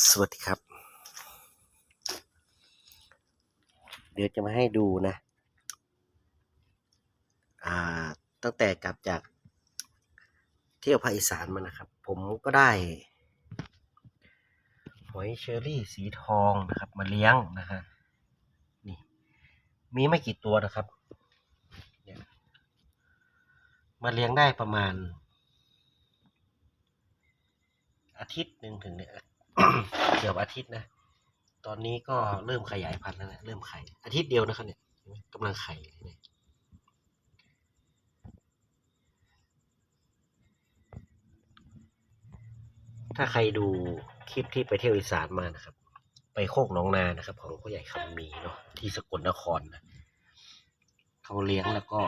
สวัสดีครับ เดี๋ยวจะมาให้ดูนะ อ่า ตั้งแต่กลับจากเที่ยวภาคอีสานมานะครับ ผมก็ได้หอยเชอรี่สีทองนะครับ มาเลี้ยงนะฮะ นี่ มีไม่กี่ตัวนะครับ มาเลี้ยงได้ประมาณ อาทิตย์หนึ่งถึงเนี่ย เกือบอาทิตย์นะ ตอนนี้ก็เริ่มขยายพันธุ์แล้วนะ เริ่มไข่ อาทิตย์เดียวนะครับเนี่ยกำลังไข่เลยเนี่ยถ้าใครดูคลิปที่ไปเที่ยวอีสานมานะครับ ไปโคกหนองนานะครับ ของพ่อใหญ่คำมีเนาะที่สกลนครนะเขาเลี้ยงแล้วก็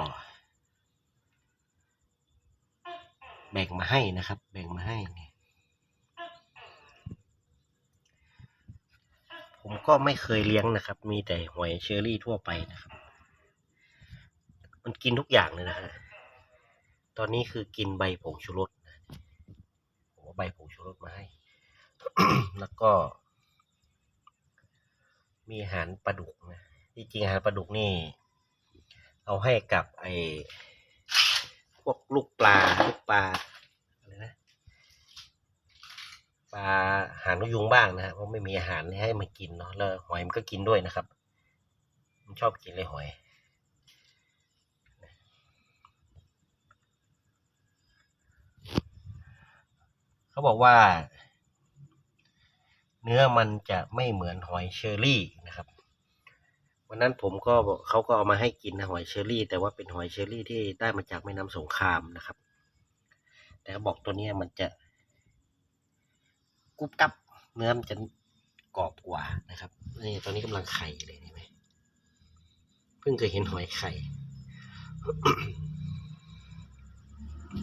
แบ่งมาให้นะครับ แบ่งมาให้เนี่ย ผม ก็ไม่เคยเลี้ยงนะครับ มีแต่หอยเชอรี่ทั่วไปนะครับ มันกินทุกอย่างเลยนะฮะตอนนี้คือกินใบผงชูรสผมเอาใบผงชูรสมาให้ แล้วก็ มีอาหารปลาดุกนะที่จริงอาหารปลาดุกนี่ เอาให้กับไอ้พวกลูกปลาลูกปลาอะไรนะ ปลาหางนกยุงบ้างนะฮะเพราะไม่มีอาหารให้มันกินเนาะแล้วหอยมันก็กินด้วยนะครับ มันชอบกินเลยหอยเขาบอกว่า เนื้อมันจะไม่เหมือนหอยเชอรี่นะครับวันนั้นผมก็เขาก็เอามาให้กินนะหอยเชอรี่ แต่ว่าเป็นหอยเชอรี่ที่ได้มาจากแม่น้ำสงครามนะครับ แต่เขาบอกตัวนี้มันจะ กรุบกรับเนื้อมันจะกรอบกว่านะครับนี่ตอนนี้กำลังไข่เลยเห็นไหมเพิ่งเคยเห็นหอยไข่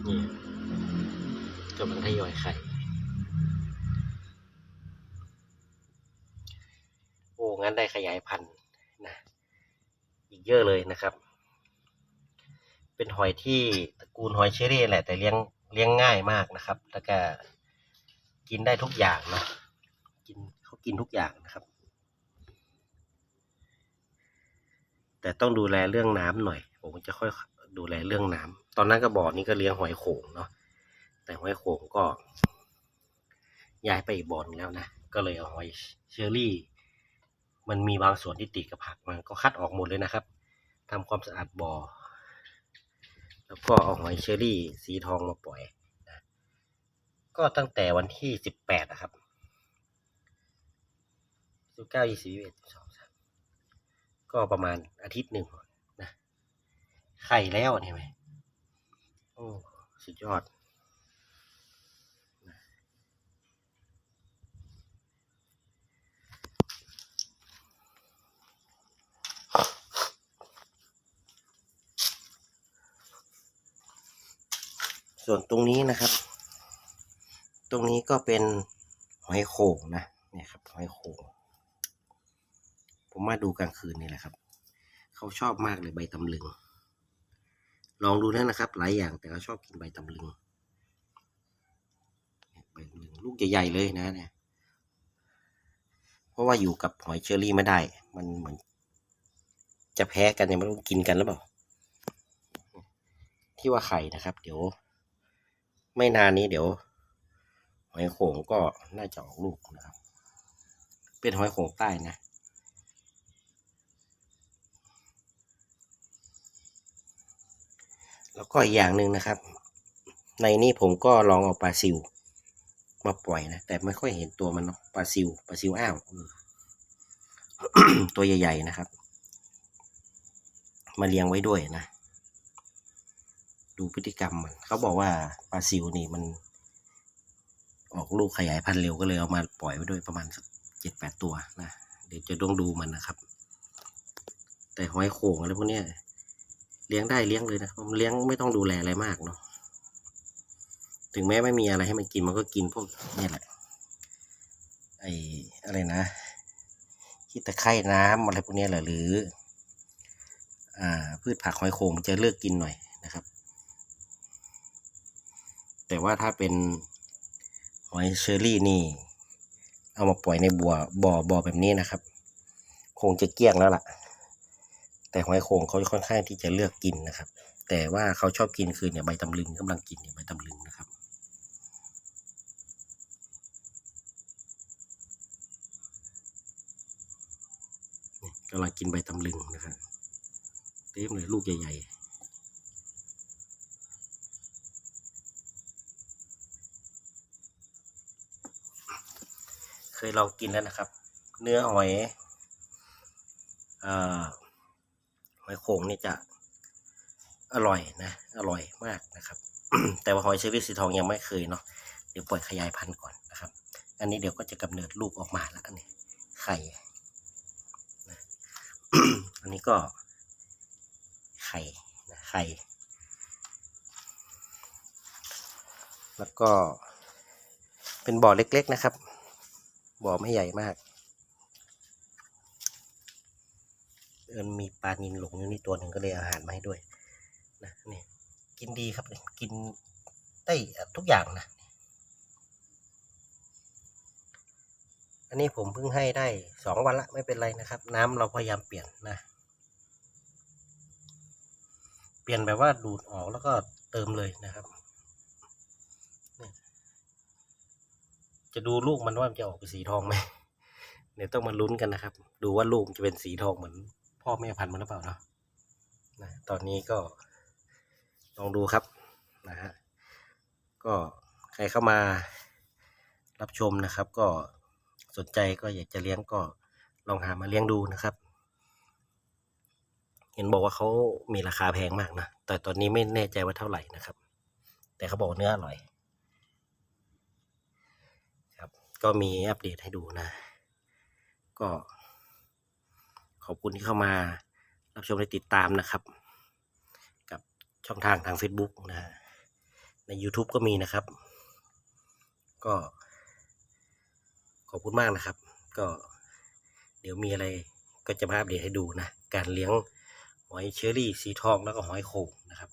นี่กำลังทยอยไข่โอ้งั้นได้ขยายพันธุ์นะอีกเยอะเลยนะครับ เป็นหอยที่ตระกูลหอยเชอรี่แหละ แต่เลี้ยงเลี้ยงง่ายมากนะครับ แล้วก็ กินได้ทุกอย่างเนาะกินเขากินทุกอย่างนะครับ แต่ต้องดูแลเรื่องน้ำหน่อย ผมจะค่อยดูแลเรื่องน้ำตอนนั้นก็บ่อนี้ก็เลี้ยงหอยโข่งเนาะแต่หอยโข่งก็ย้ายไปอีกบ่อนแล้วนะก็เลยเอาหอยเชอรี่ มันมีบางส่วนที่ติดกับผักมันก็คัดออกหมดเลยนะครับทำความสะอาดบ่อแล้วก็เอาหอยเชอรี่ สีทองมาปล่อย ก็ตั้งแต่วันที่สิบแปดนะครับสิบเก้ายี่สิบเอ็ดสองสามก็ประมาณอาทิตย์หนึ่งนะ ไข่แล้วเห็นไหมโอ้สุดยอดส่วนตรงนี้นะครับ ตรงนี้ก็เป็นหอยโข่งนะเนี่ยครับหอยโข่งผมมาดูกลางคืนนี่แหละครับ เขาชอบมากเลยใบตำลึง ลองดูนะนะครับ หลายอย่างแต่เขาชอบกินใบตำลึงใบตำลึงลูกใหญ่ๆเลยนะเนี่ย เพราะว่าอยู่กับหอยเชอรี่ไม่ได้ มันเหมือน จะแพ้กันเนี่ยมันต้องกินกันหรือเปล่า ที่ว่าไข่นะครับ เดี๋ยว ไม่นานนี้เดี๋ยว หอยโข่งก็น่าจะออกลูกนะครับ เป็นหอยโข่งใต้นะแล้วก็อีกอย่างหนึ่งนะครับ ในนี้ผมก็ลองเอาปลาซิวมาปล่อยนะ แต่ไม่ค่อยเห็นตัวมันปลาซิวปลาซิวอ้าวตัวใหญ่ๆนะครับ มาเลี้ยงไว้ด้วยนะ ดูพฤติกรรมมันเขาบอกว่าปลาซิวนี่มัน ออกลูกขยายพันธุ์เร็วก็เลยเอามาปล่อยไว้ด้วยประมาณสักเจ็ดแปดตัวนะเดี๋ยวจะต้องดูมันนะครับ แต่หอยโข่งอะไรพวกนี้เลี้ยงได้เลี้ยงเลยนะมันเลี้ยงไม่ต้องดูแลอะไรมากเนาะถึงแม้ไม่มีอะไรให้มันกินมันก็กินพวกนี่แหละไออะไรนะขี้ตะไคร่น้ำอะไรพวกนี้แหละหรือ อ่า พืชผักหอยโข่งจะเลือกกินหน่อยนะครับ แต่ว่าถ้าเป็น หอยเชอรี่นี่ เอามาปล่อยในบัวบ่อบ่อแบบนี้นะครับ คงจะเกลี้ยงแล้วล่ะ แต่หอยโข่งเขาค่อนข้างที่จะเลือกกินนะครับ แต่ว่าเขาชอบกินคือเนี่ยใบตำลึงกำลังกินเนี่ยใบตำลึงนะครับกำลังกินใบตำลึงนะครับเต็มเลยลูกใหญ่ๆ ยลองกินแล้วนะครับ เนื้อหอยอหอยโข่งนี่จะอร่อยนะ อร่อยมากนะครับ แต่ว่าหอยเชอรี่สีทองยังไม่เคยเนาะเดี๋ยวปล่อยขยายพันธุ์ก่อนนะครับ อันนี้เดี๋ยวก็จะกำเนิดลูกออกมาแล้วอันนี้ไข่นะอันนี้ก็ไข่นะไข่แล้วก็เป็นบ่อเล็ก ๆ นะครับ บ่อไม่ใหญ่มากเอิมีปลานินหลงอยู่นี่ตัวหนึ่งก็เลยอาหารมาให้ด้วยนะนี่กินดีครับกินได้ทุกอย่างนะอันนี้ผมเพิ่งให้ได้สองวันละไม่เป็นไรนะครับ น้ำเราพยายามเปลี่ยนนะ เปลี่ยนแบบว่าดูดออกแล้วก็เติมเลยนะครับ จะดูลูกมันว่ามันจะออกเป็นสีทองไหมเดี๋ยวต้องมาลุ้นกันนะครับ ดูว่าลูกมันจะเป็นสีทองเหมือน พ่อแม่พันธุ์มันหรือเปล่าเนาะนะตอนนี้ก็ลองดูครับนะฮะก็ใครเข้ามารับชมนะครับ ก็สนใจก็อยากจะเลี้ยงก็ลองหามาเลี้ยงดูนะครับ เห็นบอกว่าเขามีราคาแพงมากนะแต่ตอนนี้ไม่แน่ใจว่าเท่าไหร่นะครับ แต่เขาบอกเนื้ออร่อย ครับ ก็มีอัปเดตให้ดูนะ ก็ ขอบคุณที่เข้ามารับชมและติดตามนะครับ กับช่องทางทาง Facebook นะ ใน YouTube ก็มีนะครับ ก็ ขอบคุณมากนะครับ ก็ เดี๋ยวมีอะไรก็จะมาอัปเดตให้ดูนะ การเลี้ยงหอยเชอรี่สีทองแล้วก็หอยโข่งนะครับ